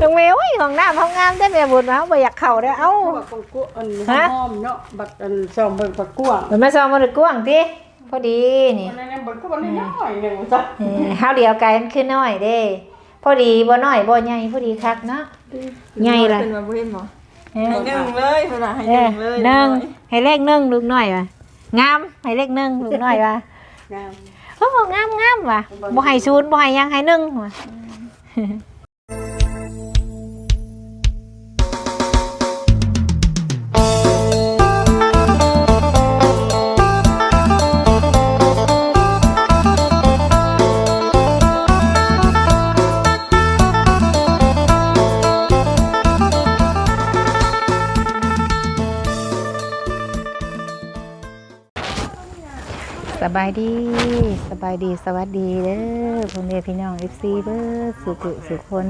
ตรงเมวห้องน้ำห้องงามได้แม่บุญมาเฮาบ่อยากเข้าเด้อเอ้าพวกของกุ้อันฮะหอมเนาะบัดอันซอมเบิ่งปักกวางมันมาซองบ่ได้กว้างติพอดีนี่อันนั้นเบิ่งก็บ่ได้น้อยหนึงจ้ะเออเฮาเดียวกันมันคือน้อยเด้พอดีบ่น้อยบ่ใหญ่พอดีคักเนาะใหญ่ล่ะเป็นมาบ่เห็นบ่เออให้หนึ่งเลยเพิ่นว่าให้เอหนึ่องเลยหนึ่งให้เลขหนึ่งลูกน้อยว่ะงามให้เลขหนึ่งลูกน้อยว่ะงามโอ้งามงามว่ะบ่ให้ศูนย์บ่ให้หยังให้หนึ่งว่ะ สบายดีสบายดีสวัสดีเด้อพ่อแม่พี่น้อง FC เบิดสุขุสุขคน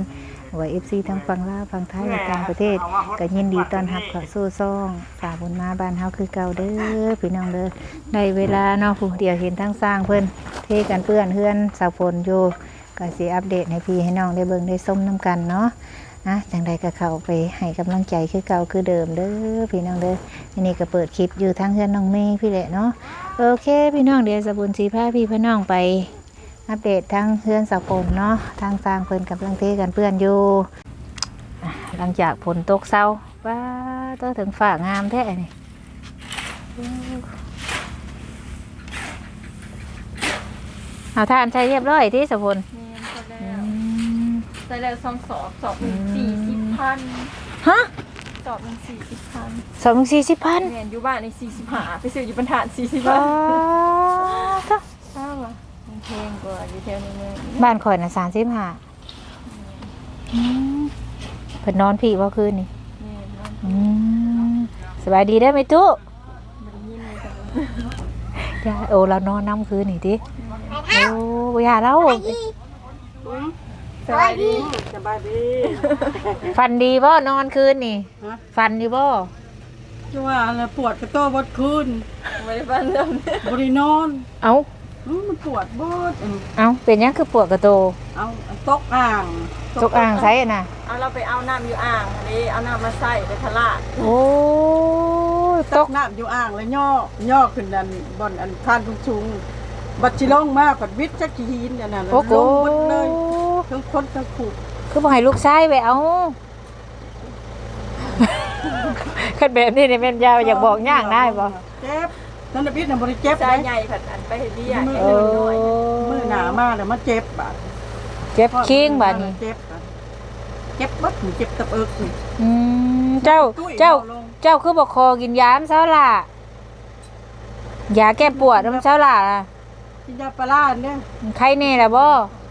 ว่า FC ทั้งฝั่งลาวฝั่งไทยและต่างประเทศก็ยินดีต้อนรับเข้าสู่ซ่องฝากบุญมาบ้านเฮาคือเก่าเด้อพี่น้องเด้อได้เวลาเนาะผู้เดียวเห็นทั้งสร้างเพิ่นเทกันเปื้อนเฮือนสาวฝนอยู่ก็สิอัปเดตให้พี่ให้น้องได้เบิ่งได้ส้มน้ำกันเนาะนะจังใดก็เข้าไปให้กำลังใจคือเก่าคือเดิมเด้อพี่น้องเด้ออันนี้ก็เปิดคลิปอยู่ทั้งเฮือนน้องเมย์พี่แหละเนาะ โอเค พี่น้องเดี๋ยวสบุญสีผ้าพี่พี่น้องไปอัปเดตทั้งเพื่อนสาวฝนเนาะทางสร้างเพื่อนกับลังเทกันเพื่อนอยู่อะหลังจากฝนตกเศร้าว้าตัวถึงฝ่างามแท้นี่เอาทานใช้เรียบร้อยที่สาวฝนแม่นพออืแล้วมใส่แล้วสองสอบสอบหนึ่งอืสี่มสิบพันฮะ สอบหนึ่งสี่สิบพันสองสี่สิบพันแม่นอยู่บ้านในสี่สิบห้าไปซื้ออยู่บรรทัดสี่สิบว้าพันวอ้าวว่ะมันแพงกว่าอยู่แถวนี้เลยบ้านข่อยน่ะสามสิบห้าเพิ่นนอนพี่ว่าคืนนี่แม่นเนาะอืมสบายดีได้ไหมตู้มันยินเลยจังยาโอ้เรานอนน้ำคืนนี่ดิโอ้บอยาแล้ว สบายดีสบายดีฟันดีบ่นอนคืนนี่ฮะฟันดีบ่จังว่าอะไรปวดกระโต้บดคืนไม่ได้ฟันเรื่องนี้บ่ได้นอนเอาอื้อมันปวดบดอืมเอาเป็นหยังคือปวดกระโตเอาอันตกอ่างจกอ่างใช้น่ะ เอาเราไปเอาน้ำอยู่อ่างอันนี้เอาน้ำมาใส่ไปทะลาดโอ้ยตตกกน้ำอยู่อ่างแล้วย่อย่อขึ้นอันบ่อนอันทานสูงๆบัดสิลงมาปัดวิทย์จักขีหินอันนั้นโอ้โหลงหมดเลย ทั้งคนทั้งขู่คือบ่ให้ลูกชายไปเอาคันแบบนี้นี่แม่นยาวอยากบอกย่างได้บ่เจ็บนั่นน่ะพิษน่ะบ่ได้เจ็บใส่เลยใหญ่ผัดอันไปเฮ็ดเบี้ยมือแค่นิดหน่อยมือหนามาแล้วมาเจ็บอะเจ็บคิงบัดนี้เจ็บอะเจ็บบัดนี่เจ็บตะเอิกนี่อืมเจ้าตุ้ยเจ้าอลงเจ้าคือบอกคอกินยามเช้าล่ะยาแก้ปวดน้ำเช้าล่ะน่ะกินยาปลาร้าเนี่ยใครแน่ล่ะบ่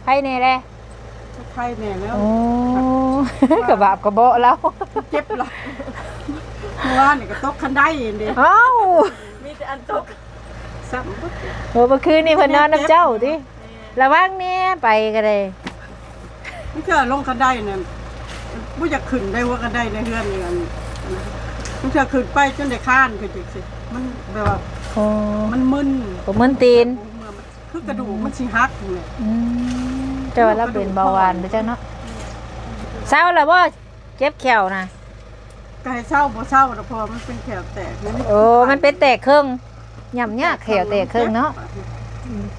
ใครแน่แหละ ไข้แน่แล้ว โอ้กระบาบกระเบาะแล้ว เจ็บหละเมื่อวานนี่ก็ตกคันได้เองเด้เอ้ามีแต่อันตกซ้ำบึดโหเมื่อคืนนี่เพิ่นนอนน้ำเจ้าติระวังเนี่ยไปก็ได้มันก็ลงคันได้นั่นบ่อยากขึ้นได้ว่าคันได้ในเฮือนนี่อันมันจะขึ้นไปจนได้ค้านคือจังซี่มันแบบว่าโอ้มันมึนผมมึนตีนคือ กระดูกมันสิหักนี่อืม เจ้าว่าเราเป็นเบาหวานไปเจ้าเนาะเศร้าแล้วบ่เจ็บแขวนะก็ให้เศร้าบ่เศร้าดอกพอมันเป็นแขวแตกนี่โอ้มันเป็นแตกครึ่งย่ำยากแขวแตกครึ่งเนาะ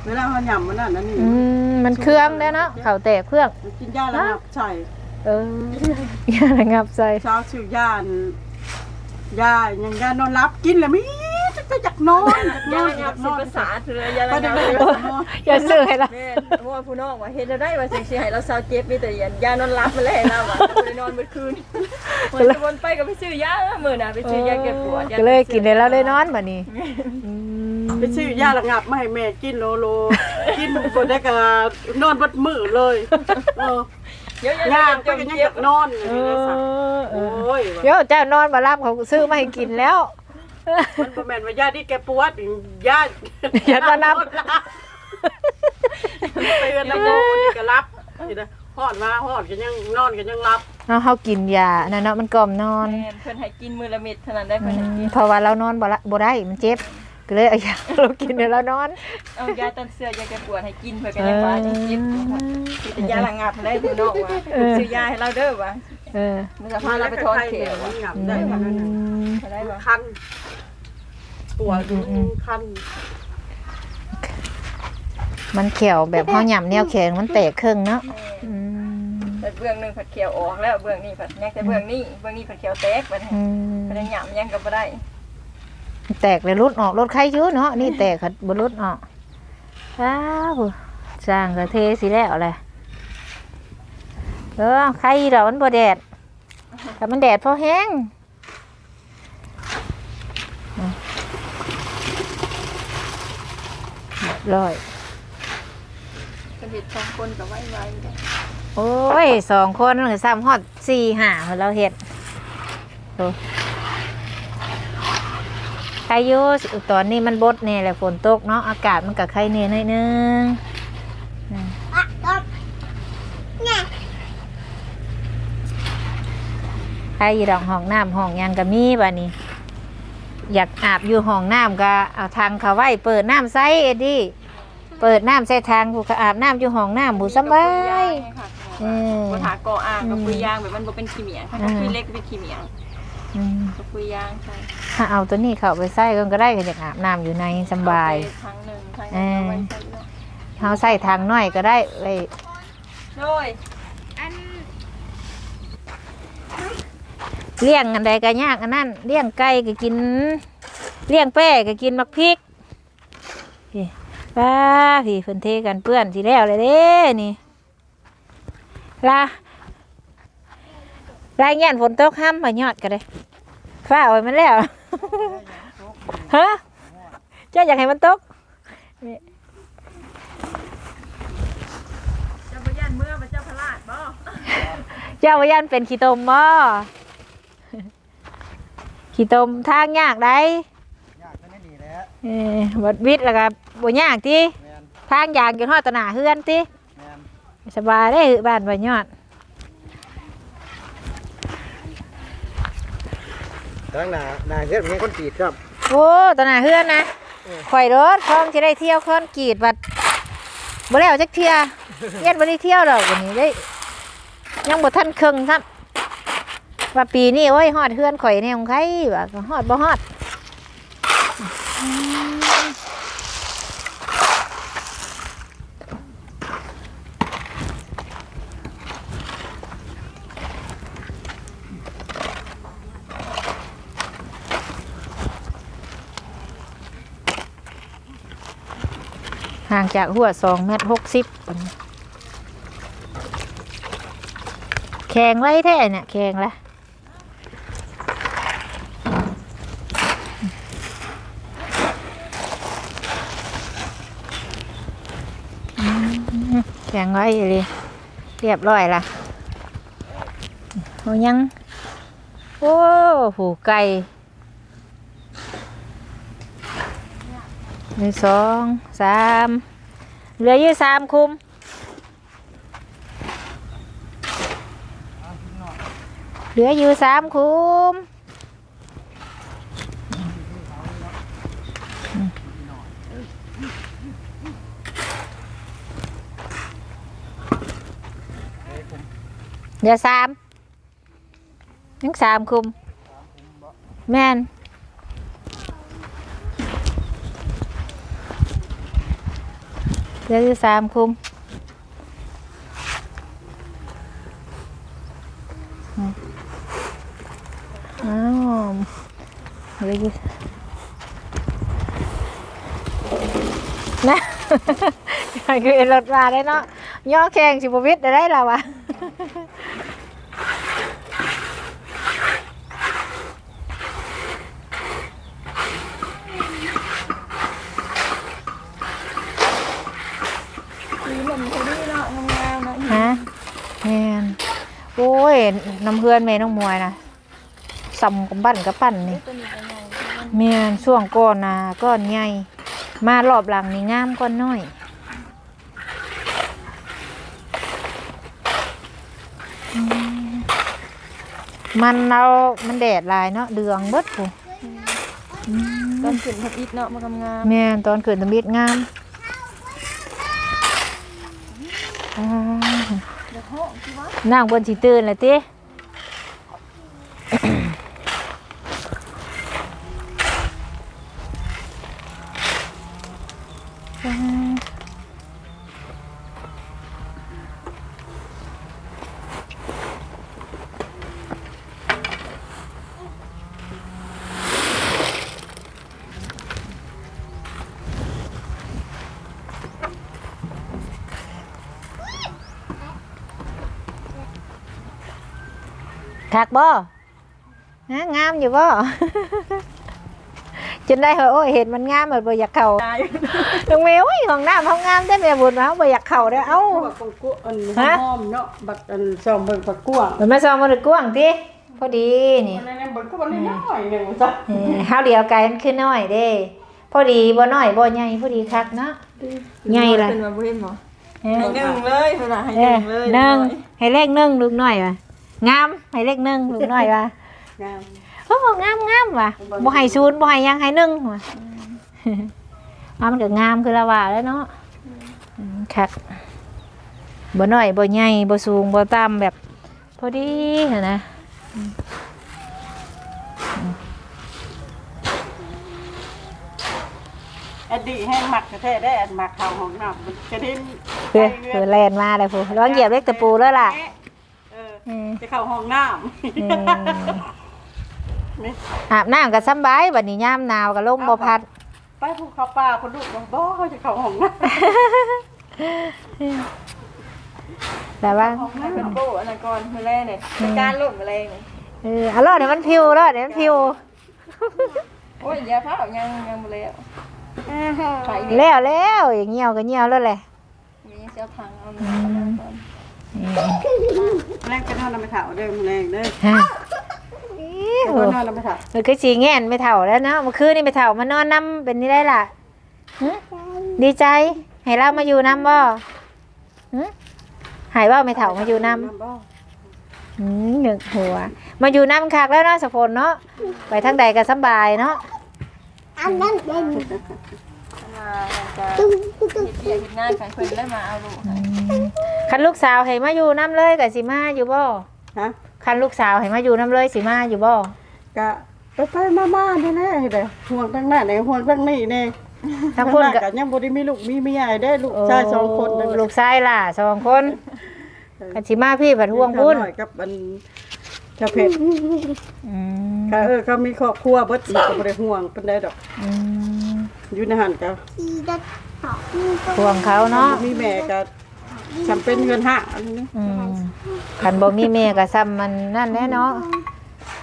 เวลาเขาหย่ำมันนั่นนั่นนี่อืมมันเครื่องแล้วเนาะเข่าแตกเครื่องกินยาระงับใช่เออยาระงับใจเช้าชื่อยาอันยาอย่างยานอนรับกินแล้วมี จะอยากนอนอยากนยาอนระองัยาบกนอนสิภาษาเถือยาไประเดี๋งัยวบเดี๋ยวเดี๋ยวนอนอย่าซื้อให้ละแม่นเพราะว่าผู้น้องว่าเฮ็ดได้ว่าสิสิให้เราเซาเจ็บมีแต่ยายานอนหลับมาแล้วเราอะบ่ได้นอนเมื่อคืนวันจะวนไปก็ไปซื้อยาแล้วมื้อน่ะไปซื้อยาแก้ปวดก็เลยกินได้แล้วเลยนอนบัดนี้อืมไปซื้อยาระงับมาให้แม่กินโลโล กินคนได้ก็นอนบัดมือเลยเออเดี๋ยวย่างๆไปจมก็ยังเจ็อบยากนอนอยู่เอนี่นะสักอเออโอ้ยเดี๋ยวเจ้านอนมารับเขาซื้อมาให้กินแล้ว มันบ่แม่นว่ายาที่แกปวดยาอย่ามานับเตือนแล้วก็นี่ก็รับนี่นะฮอดมาฮอดก็ยังนอนก็ยังรับเอาเขากินยานั่นเนาะมันกล่อมนอนแม่นเพิ่นให้กินมื้อละเม็ดเท่านั้นได้อืเพิ่นให้มกินเพราะว่าเรานอนบ่ละบ่ได้มันเจ็บก็เลยเอายาเรากินเดี๋ยวเรานอนเอายาตันเสื้อยาแก้ปวดให้กินเพื่อกันยังว่าจะกินแต่ยาระงับได้พี่น้องว่าซื้อยาให้เราเด้อว่า เออมันจะพาเราไปทอนเข็มมันหยับอืได้ขนาดนั้นมได้บ่คันตัวดูอืมคันมันเขียวแบบเฮาหย่ำแนวแข็งมันแตกครึ่งเนาะอืมแต่เบื้องหนึงผัดเขียวออกแล้วเบื้องนี้ผัดแยกแต่เบื้องนี้เบื้องนี้ผัดเขียวแตกบัดนี้อืมบ่ได้หยำยังก็บ่ได้แตกเลยรุดออกรถใครอยู่เนาะนี่แตกขัดบรุดออกอ้าวสร้างกระเทสิแล้วแหละ เออใครดอกมันบ่แดดแต่มันแดดพอแห้งอะเรียบร้อยก็เฮ็ดสองคนก็ไว้ไว้เด้อโอ้ยสองคนหรือสามฮอดสี่ห้าเราเห็ดโอ้ใครอยู่ตอนนี้มันบดเนี่ยแหละฝนตกเนาะอากาศมันกับใครเนี่ยหน่อยนึงอืมใค รอยู่ดอกห้องน้ำห้องหยังก็มีบ่านี้ อยากอาบอยู่ห้องน้ำก็เอาทางเขาไว้เปิดน้ำใส่เอ็ดดี้เปิดน้ำใส่ทางผู้ก็อาบน้ำอยู่ห้องน้ำผู้สบายเออบ่ถาก่ออ่างกับปุยยางแบบมันบ่เป็นขี้เหมียงถ้าอืมคุยเล็กก็เป็นขี้เหมียงอืมกับปุยยางใช่ถ้าเอาตัวนี้เข้าไปใส่ก็ก็ได้ก็อยากอาบน้ำอยู่ในสำบายเอไปทางหนึงทางหนึงเอาไว้ใส่เนาะเขาใส่ทางน้อยก็ได้ไว้ โดย เลี้ยงอันใดก็ยากอันนั้นเลี้ยงไก่ก็กิน เลี้ยงแป้ก็กินมักพริกพี่ป้าพี่เพิ่นเทกันเปื้อนสิแล้วเลยเด้นี่ลารายงานฝนตกห้ามมายอดก็ได้ฟ้าเอาไว้มันแล้วฮะเจ้าอยากให้มันตกเจ้าบ่ย่านเมื่อบ่เจ้าพลาดบ่เจ้าว่ายันเป็นขี้ตมบ่ ขี้ตมทางยากได้ยากก็ไม่ดีแหล้วเออบัดวิทย์แล้วก็บ่ยากติแมนทางยางจนฮอดตะหนาเฮือนติแมนสบายได้อบ้านบ่ยอดตั้งหน้าหน้าเฮ็ดเป็นคนตีดครับ โอ้ตะหนาเฮือนนะข่อยรถพร้อมสิได้เที่ยวคอนกรีตบัดบ่แล้วจักเที่ยเย็นบ่ได้เที่ยวดอกวันนี้ได้ ยังบ่ทันครึ่งซ้ำ ว่าปีนี้โอ้ยฮอดเฮือนข่อยแน่ของใครว่าฮอดบ่ฮอดห่างจากหัวสองเมตรหกสิบแข่งไว้แท้เนี่ยแข่งละ แข่งไว้เลยเรียบร้อยละโอ้ยัง โอ้หูไก่หนึ่งสองสามเหลือยู่สามคุมเหลืออยู่สามคุม เหลือสามยังสามคุม แม่นเหลืออยู่สามคุมอ้าวเหลืออยู่นะคือเอ็นรถมาได้เนาะย่อแข่งสิบวิทย์ได้ได้แล้ววะ มีลมเขาดีเนาะงามๆเนาะ ฮะแม่นโอ้ย น้ำ เพื่อนแม่น้องมวยนะสำกับปั้นกับปั้นนี่ตัวนี้เป็นไงแม่นช่วงก่อนนะก้อนใหญ่มารอบหลังนี่งามก้อนน้อยอืมมันเรามันแดดหลายเนาะเดืองเบิดผู้ต้นขึ้นเฮ็ดอิฐเนาะมันกำงามแม่นตอนเกิดตะมิดงามอ่าเดี๋ยวห้องที่ว่านั่งบนสิตื่นเลยติ คักบ่ฮะงามอยู่บ่จนได้เหรอโอ้ยเห็นมันงามเหมือนบ่อยากเข้าตายตรงแมวห้องน้ำห้องงามได้แม่บุญมาเฮาบ่อยากเข้าเด้อเอ้าบักกุ้งอันฮะหอมเนาะบักอันซอมเบิ่งบักกุ้งมันมาซองมันกว้างติพอดีนี่อันนั้นบักกุ้งมันน้อยหนึงจ้ะเออเฮาเดียวกันคือน้อยเด้พอดีบ่น้อยบ่ใหญ่พอดีคักเนาะใหญ่ล่ะขึ้นมาบ่เห็นบ่เออให้หนึ่งเลยเพิ่นว่าให้เอหนึ่องเลยหนึ่งให้เลขหนึ่งลูกน้อยว่ะ งามให้เลขหนึ่งลูกน้อยว่ะงามโอ้งามงามว่ะบ่ให้ศูนย์บ่ให้หยังให้หนึ่งว่ะว่ามันก็งามคือละว่าแล้วเนาะอืมคักบ่น้อยบ่ใหญ่บ่สูงบ่ต่ำแบบพอดีหั้นนะอดีแห้งหมักแท้ๆได้อันหมักเข้าห้องน้ำมันกระเด็นเพื่อเพื่อแลนมาเลยพูร้องเหยียบเลขตะปูแล้วล่ะเออเออจะเข้าห้องน้เออำนี่อาบน้ำก็สำบายบัดนี้ยามหนาวก็ลมบ่พัด ไปภูเขาป่าคนลูกบอกบ่เขาจะเข้าห้องน้แต่ว่าให้เป็นโบอันนั้นก่อนมื้อแรกนี่เป็นการลงอะไรนี่เออเอารอดเดี๋ยวมันพิวรอดเดี๋ยวมันพิวโอ้ยอย่าพาออกยังยังบ่แล้วไปนี่แล้วแล้วอย่างเงี้ยวก็เงี้ยวแล้วแหละมีเสียพังเอามาก่อนำ แรงจะนอนน้ำไปเถาเด้อแรงเด้อฮะจะนอนน้ำไปเถามันก็สีแง่นไม่เท่าแล้วเนาะเมื่อคืนนี่ไม่เท่ามานอนน้ำเป็นนี่ได้ล่ะหึดีใจ ให้เรามาอยู่น้ำบ่หึหายว่าไม่เท่ามาอยู่น้ำบ่อืมหนึกหัว มาอยู่น้ำคักแล้วเนาะสะพลเนาะไปทางใดก็สำบายเนาะมาแล้วก็เฮ็ดเวียกเฮ็ดงานให้เพิ่นได้มาเอาลูกอืม คันลูกสาวให้มาอยู่น้ำเลยกับสิมาอยู่บ่ฮะคันลูกสาวให้มาอยู่น้ำเลยสิมาอยู่บ่ก็ไปไปมามาๆนี่แหละเด้อห่วงทั้งนั้นนี่ห่วงทั้งนี้นี่ทั้งคนก็ก็ยังบ่ได้มีลูกมีเมียได้ลูกชายสองคนนั่นลูกชายล่ะสองคนกันสิมาพี่ผัดห่วงพุ่นน้อยกับอันชาวเพชรอืมก็เออเขามีครอบครัวเบิดอีกก็บ่ได้ห่วงปานใดดอกอืมอยู่ในหันก็ห่วงเขาเนาะมีแม่ก็ จำเป็นเงินห้าอันนี้อืมคันบ่มีแม่ก็ซ้ำมันนั่นแหละเนาะ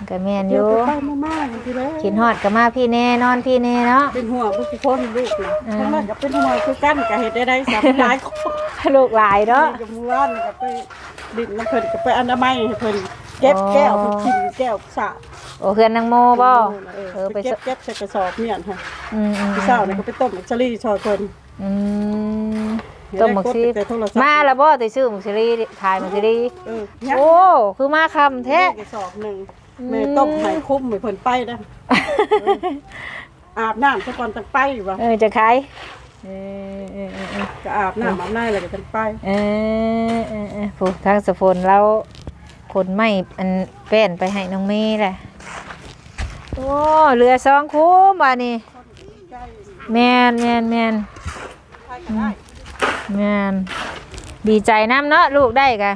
ก็แม่นอเดี๋ยวยู่ไปๆมาๆอยู่ที่แล้วกินฮอดก็มาพี่แน่นอนพี่แน่เนาะ เป็นห่วงทุกคนลูกนะอืม ทั้งนั้นก็เป็นห่วงคือกันก็เฮ็ดได้ได้สามหลายคนลูกหลายเนาะ กับมือว่านก็ไปดินน้ำเพิ่นก็ไปอนามัยให้เพิ่นเก็บอ๋อแก้วเพิ่นกินแก้วสะโอ้เฮือนนางโมบ่เอเอออไปไปเก็สบเก็บใส่กระสอบเมียนค่ะอืมอืมพี่สาวนี่ก็ไปต้มมักซะลี่ชอยเพิ่นอืม ต้มหมกซีแต่โทรศัพท์มาแล้วบ่ได้ซื้อหมกซีรีถ่ายหมกซีรีเออเนี่ยโอ้คือมาคำแท้กระสอบหนึงอืมแม่ต้มให้คุ้มให้เพิ่นไปนะอาบน้ำซะก่อนจังไปว่าเออจะขายเออเออเออเออก็อาบน้ำอาบน้ำแล้วก็จังไป เออเออเออผู้ทางสะพนเราคนไม่อันแป้นไปให้น้องเมย์แหละโอ้เรือสองคุ้มบ่านี่แมนแมนแมน ไปก็ได้แมนดีใจน้ำเนาะลูกได้กะ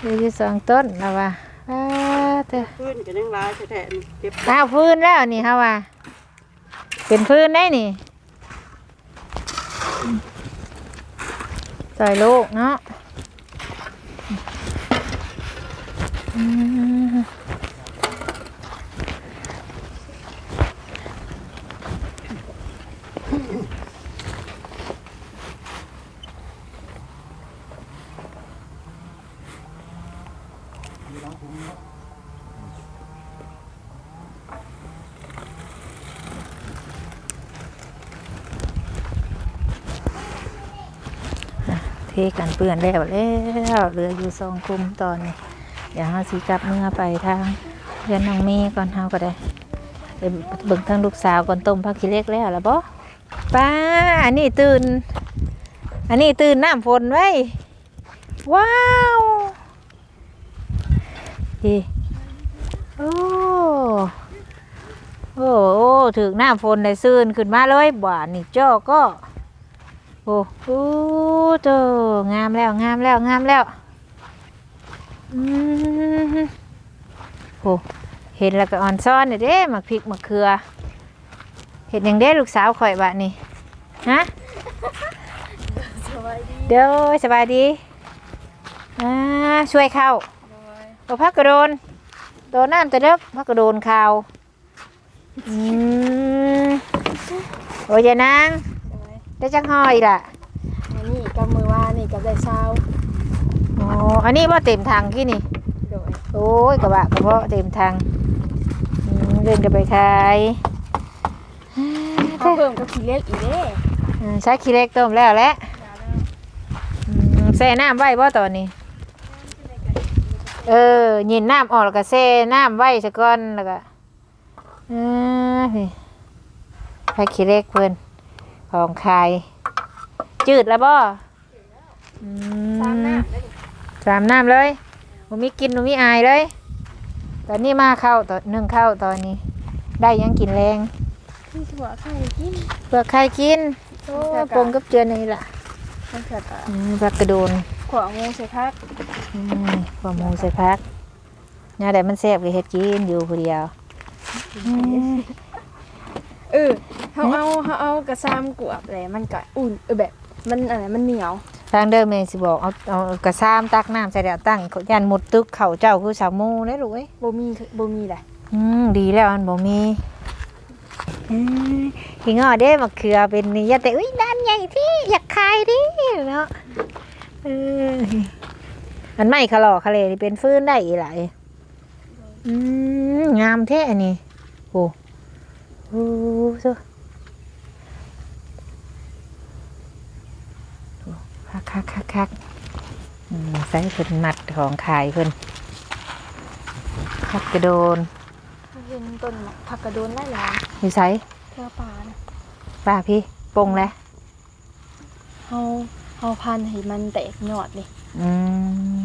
เรือที่สองต้นแล้วว่าอ้าเถอะพื้นก็ยังหลายแท้ๆนี่เก็บอ้าวพื้นแล้วนี่ฮะว่า เป็นพื้นได้นี่ใส่ลูกเนาะ เทกันเปื่อนแล้วแล้วเหลืออยู่สองคุมตอนนี้เดี๋ยวเราสิกลับเมื่อไปทางเรือนน้องเมย์ก่อนเฮาก็ได้เอิ่มเบิ่งทางลูกสาวก่อนต้มผักขี้เล็กแล้วล่ะบ่ป้าอันนี้ตื่น อันนี้ตื่นน้ำฝนไว้ ว้าวดีโอ้โอ้โอ้ถึงน้ำฝนได้ซื่นขึ้นมาเลยบ่านี่เจ้าก็ โอ้โหเจ้างามแล้วงามแล้วงามแล้วอืมโอ้เห็นแล้วก็อ่อนซ้อนเด้เด้หมักพริกหมักเขือ เห็นอย่างเด้ลูกสาวข่อยบะนี่ฮะสวัสดีเดี๋ยวสบายดีอ่าช่วยเข้าโดยโอ้พักกระโดนโดนน้ำแต่เด็กพักกระโดนข่าวอืมโอ้ยายนางโดย ได้จังห้อยล่ะ อันนี้กับมือว่านี่กับได้เช้าโอ้อันนี้ว่าเต็มทางกี่นี่ โดยโอ้ยกระบะกระเพาะเต็มทางอืมเดินกันไปขายเขาเพิ่มกับขี้เล็กอีกเด้อ่าใช้ขี้เล็กต้มแล้วแหละอืมแช่น้ำไว้บ่ตอนนี้ เออยินน้ำออกแล้วก็แช่น้ำไว้ซะก่อนแล้วก็อ่านี่ใช้ขี้เล็กเพิ่น ของขายจืดแล้วบ่อืมตามหน้าได้ดิสามน้ำเลยบ่มีกินบ่มีอายเลย ตอนนี้มาเข้าตอนหนึ่งเข้าตอนนี้ ได้ยังกินแรงพี่ถั่วไข่กินเปลือกไข่กินโอ้เปลือกอะปงกับเจือนี่ล่ะมันเกิดอะอืมผักกระโดนขวางงูใส่พักอืมข้าวหมูใส่พักเนี่ยแต่มันแซ่บก็เฮ็ดกินอยู่ผู้เดียวอืมเออเขาเอาเขาเอากระซามกวบเลยมันก็อุ่นเออแบบ มันอะไรมันเหนียวทางเดิมแม่สิบอกเอาเอากระซ้ำตักน้ำใส่แล้วตั้งยันหมดตึกเขาเจ้าคือสาวหมูได้อลูกเอ้ยบ่มีบ่มีแหละอืมดีแล้วอันบ่มีอืมหิงอเด้มะเขือเป็นนี่อยาแต่อุ้ยด้านใหญ่ที่อยากขายดิเนาะเอออันไม่ขะหล่อคะเลนี่เป็นฟื้นได้อีหลายอืมงามแท้อันนี้โอ้ โหสุคักคักคักคักอืมใส่เพิ่นมัดของขายเพิ่นคักกระโดนเห็นต้นผักกระโดนไล่หลายอยู่ไสเพื่อป่านะป้าพี่ปงแล้วเฮาเฮาพันให้มันแตกยอดเลยอื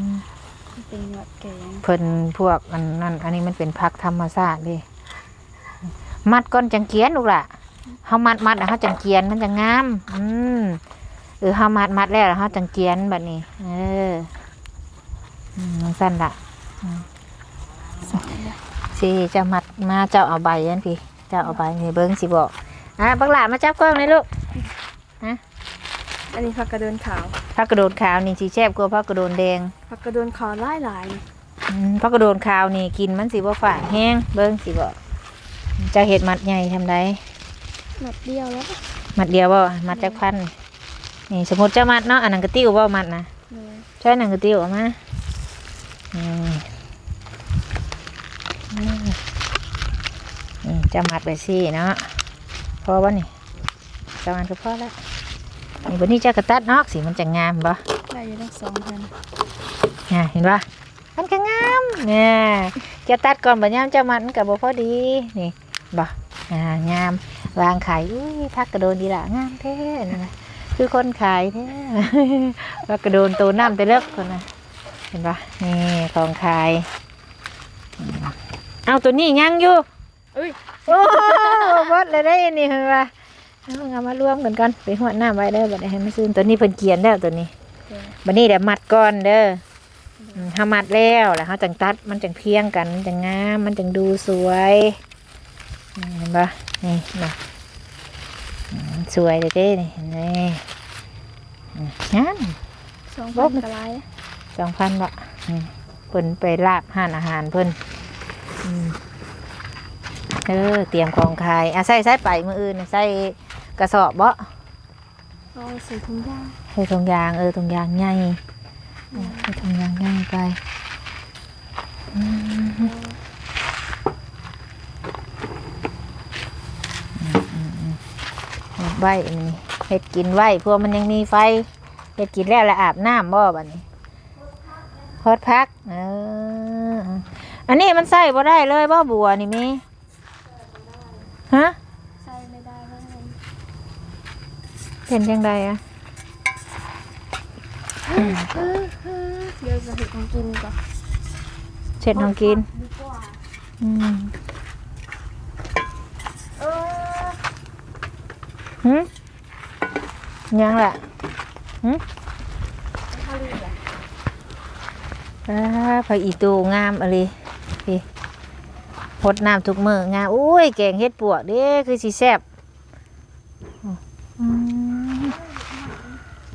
มมันเป็นยอดแกงเพิ่นพวกอันนั้นอันนี้มันเป็นพักธรรมชาติเลย มัดก้อนจังเกียนลูกล่ะเฮามัดมัดแล้วเฮาจังเกียนมันจะงาม อืมเออเฮามัดมัดแล้วแล้วเฮาจังเกียนบัดนี้ เอออืมมันสั้นละอืมสิเจะมัดมาเจ้าเอาใบยันพี่ เจ้าเอาใบนี่เบิ้งสิบอกอะบักหลามาจับกล้องเลยลูกอันนี้ผักกระโดนขาวพักกระโดนขาวนี่สีแซ่บกว่าพักกระโดนแดงผักกระโดนขาวไล่หลายนี่อืมพักกระโดนขาวนี่กินมันสิบ่ฝาดแห้งเบิ้งสิบ่ จะเห็ดมัดใหญ่ทำไดหมัดเดียวแล้วก็มัดเดียวบ่มัดจักพันนี่สมมติเจะมัดเนาะอันนั้นก็ติ้วบ่มัดนะเลยใช่นั่นก็ติ้วเออกมานี่นี่จะมัดไปสิเนาะพอบ่นี่จะมัดก็พอแล้วนี่บัดนี้จะกระตัดนอกสิมันจะงามบ่ได้อยู่ทั้งสองพันเนี่ยเห็นปะมันก็งามเนี่ยจะตัดก่อนบ่ยามเจ้ามันกับบ่พอดีนี่ บ่อ่างาม วางขายอุ้ยพักกระโดนดีละงามแท้นี่นะคือคนขายแท้พักกระโดนตัวน้ำแต่เลิกคนนะเห็นปะนี่ของขายอืมเอาตัวนี้ยังอยู่เอ้ยโอ้บดเลยได้นี่เห็นปะเอาเอามารวมกันก่อนไปหัวหน้าไว้เด้อบัดนี้ให้มันซื้อตัวนี้เพิ่นเกียนแล้วตัวนี้บันนี้เดี๋ยวมัดก่อนเด้ออืมถ้ามัดแล้วแล้วเขาจังตัดมันจังเพียงกันมันจังงามมันจังดูสวยอืม เห็นปะนี่นี่อืมสวยเลยเด้นี่นี่อืมงามสองพันกระไรสองพันบะอืมเพิ่นไปลาบห้านอาหารเพิ่นอืมเออเตรียมของขายอะใส่ใส่ไปมืออื่นน่ะใส่กระสอบบ่เอาใส่ถุงยางใส่ถุงยางเออถุงยางใหญ่เออใส่ถุงยางใหญ่ไปอืม เฮ็ด ไว้อันนี้เฮ็ดกินไว้เพราะมันยังมีไฟเฮ็ดกินแล้วแล้วอาบน้ำบ่บัดนี้ฮอดพักเอออันนี้มันใส่บ่ได้เลยบ่บัวนี่มีฮะใส่ไม่ได้เพราะมันเป็นจังไดอะเดี๋ยวจะเห็ดของกินก่อนเช็ดของกินดีกว่าอืม เออ หึยังล่ะหึเขาเรียกอ่าผักอีตูงามอะไรพี่พดน้ำทุกมืองามอุ้ยแกงเฮ็ดปวกเด้คือสิแซ่บอืม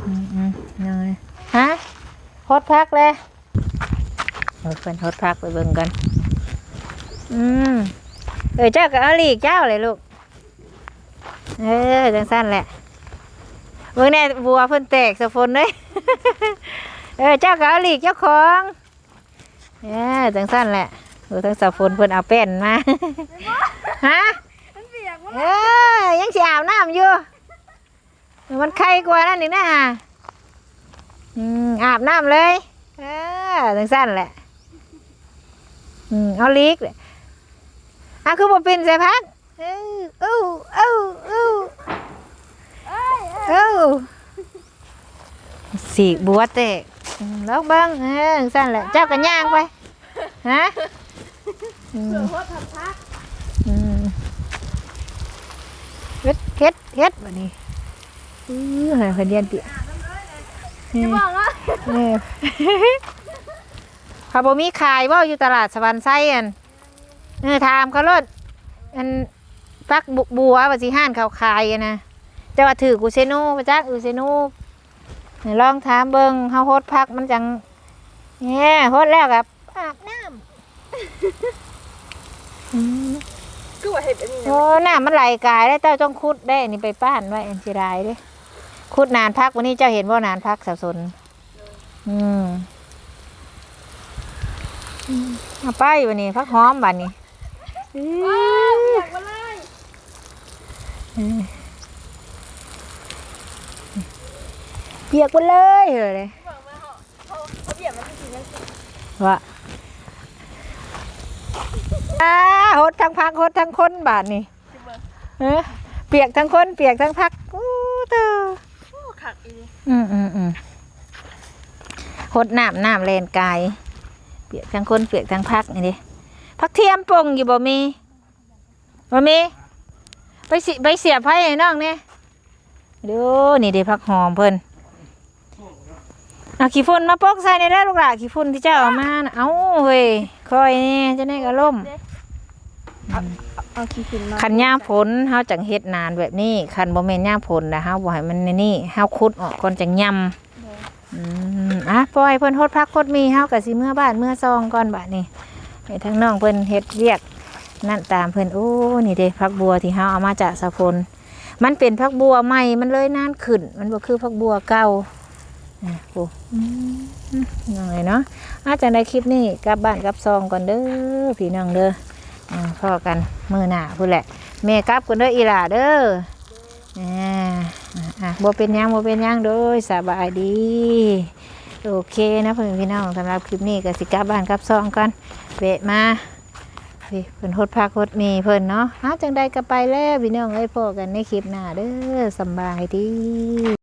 อืมอืมยังไงฮะฮดพักเลยเออเพิ่นฮดพักไปเบิ่งกัน อืมเออเจ้าก็เอลีกเจ้าเลยลูก เออจังสั้นแหละเบิ่งแน่บัวเพิ่นแตกสะพนเลยเออเจ้าก็เอาลีกเจ้าของเออจังสั้นแหละเออทั้งสะพนเพิ่นเอาแป้นมาฮะเปียกเออยังสิอาบน้ำอยู่มันไข้กว่านั่นนี่นะฮะอืมอาบน้ำเลยเออจังสั้นแหละอืมเอาลีกเลยอะคือบ่เป็นใส่พัก เอ้เอ้เอ้เอ้เอ้สีบัวเตะอืมลองเบิ้งเออจังสั้นแหละเจ้ากันย่างไปฮะเสือโคตรทำพักเฮ็ดเฮ็ดเฮ็ดบัดนี้อือให้เพิ่นเรียนเปียนี่บอกว่านี่เขาบ่มีขายบ่าอยู่ตลาดสวรรค์ไส้อันเออถามเขาลดอัน ปักบุบัวว่าสิห้านเขาขายอะนะแต่ว่าถือกูเซโนไปจักอือเซโนนี่ลองถามเบิ่งเฮาโฮดพักมันจังแหน่โฮดแล้วกับอาบน้ำอืมคือว่าเห็ดอันนี้นะโอ้น้ามันไหลกายได้วเจ้าต้องคุดได้อันนี่ไปป้านไว้อันสิได้เด้คุดนานพักวันนี้เจ้าเห็นว่านานพักสับสนอืมอืมเอาไปวันนี้พักหอมบัดนี้อื้ว้าอเปียกมาเลย เปียกหมดเลยเหรอเลยบอเปียกมันจริงๆนั่นสิว่าอ้าหดทั้งพักหดทั้งคนบาทนี่เออเปียกทั้งคน เปียกทั้งพักอู้เตอโอ้ขักอีอืมอืมอืมหดน้ำน้ำแลนกาย เปียกทั้งคนเปียกทั้งพักนี่ดิพักเทียมปงอยู่บ่มีบ่มี ไปสิไปเสียบไพ่ให้น้องเนี่ยดูนี่เด้พักหอมเพิ่นเอาขี้ฝุ่นมาปกใส่ในได้อลูกหล่ะขี้ฝุ่นที่เจ้าเอามาน่ะเอ้าเฮ้ยคอยนี่จะได้กระล่มเอาขี้ขึ้นมาคันย่ามผลเฮาจังเฮ็ดนานแบบนี้คันบ่แม่นย่ามผลนะเฮาบ่ให้มันในนี่เฮาขุดออกก่อนจังยำอืมอะปล่อยเพิ่นโฮดพักโคดมีเฮาก็สิเมื่อบ้านเมื่อซองก่อนบัดนี้ให้ทั้งน้องเพิ่นเฮ็ดเรียก นั่นตามเพิ่นโอ้นี่เด้พักบัวที่เฮาเอามาจากสะพนมันเป็นพักบัวใหม่มันเลยนานขึ้น มันบ่คือพักบัวเก่าอะโอ้อืมยังไงเนาะอาจังได้คลิปนี้กลับบ้านกลับซองก่อนเด้อพี่น้องเด้ออ่าพ่อกันมือหน้าพูดแหละแม่กลับกันเด้ออีหล่าเด้ออ่าอ่อะบ่เป็นหยังบ่เป็นหยังโดยสบายดีโอเคนะเพื่อนพี่น้องสำหรับคลิปนี้ก็สิกลับบ้านกลับซองกันเวะมา พี่เพิ่นโคตรพักโฮดมีเพิ่นเนาะหาจังใดก็ไปแล้วพี่น้องเอ้ยพอกันในคลิปหน้าเด้อสบายดี